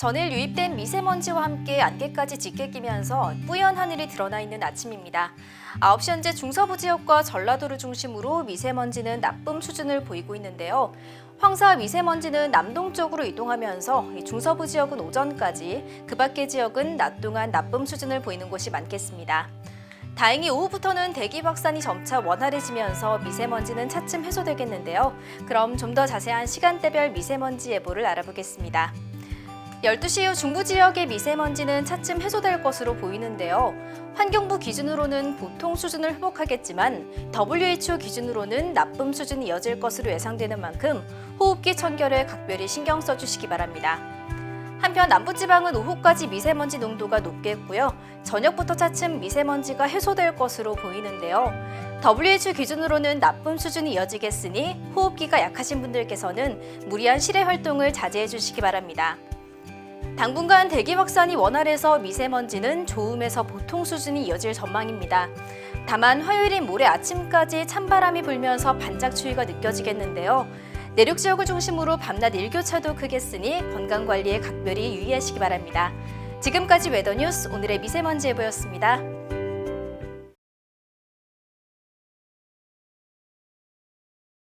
전일 유입된 미세먼지와 함께 안개까지 짙게 끼면서 뿌연 하늘이 드러나 있는 아침입니다. 9시 현재 중서부 지역과 전라도를 중심으로 미세먼지는 나쁨 수준을 보이고 있는데요. 황사 미세먼지는 남동쪽으로 이동하면서 이 중서부 지역은 오전까지, 그 밖의 지역은 낮 동안 나쁨 수준을 보이는 곳이 많겠습니다. 다행히 오후부터는 대기 확산이 점차 원활해지면서 미세먼지는 차츰 해소되겠는데요. 그럼 좀 더 자세한 시간대별 미세먼지 예보를 알아보겠습니다. 12시 이후 중부 지역의 미세먼지는 차츰 해소될 것으로 보이는데요. 환경부 기준으로는 보통 수준을 회복하겠지만 WHO 기준으로는 나쁨 수준이 이어질 것으로 예상되는 만큼 호흡기 청결에 각별히 신경 써주시기 바랍니다. 한편 남부지방은 오후까지 미세먼지 농도가 높겠고요. 저녁부터 차츰 미세먼지가 해소될 것으로 보이는데요. WHO 기준으로는 나쁨 수준이 이어지겠으니 호흡기가 약하신 분들께서는 무리한 실외 활동을 자제해 주시기 바랍니다. 당분간 대기 확산이 원활해서 미세먼지는 좋음에서 보통 수준이 이어질 전망입니다. 다만 화요일인 모레 아침까지 찬바람이 불면서 반짝 추위가 느껴지겠는데요. 내륙 지역을 중심으로 밤낮 일교차도 크겠으니 건강 관리에 각별히 유의하시기 바랍니다. 지금까지 웨더뉴스 오늘의 미세먼지 예보였습니다.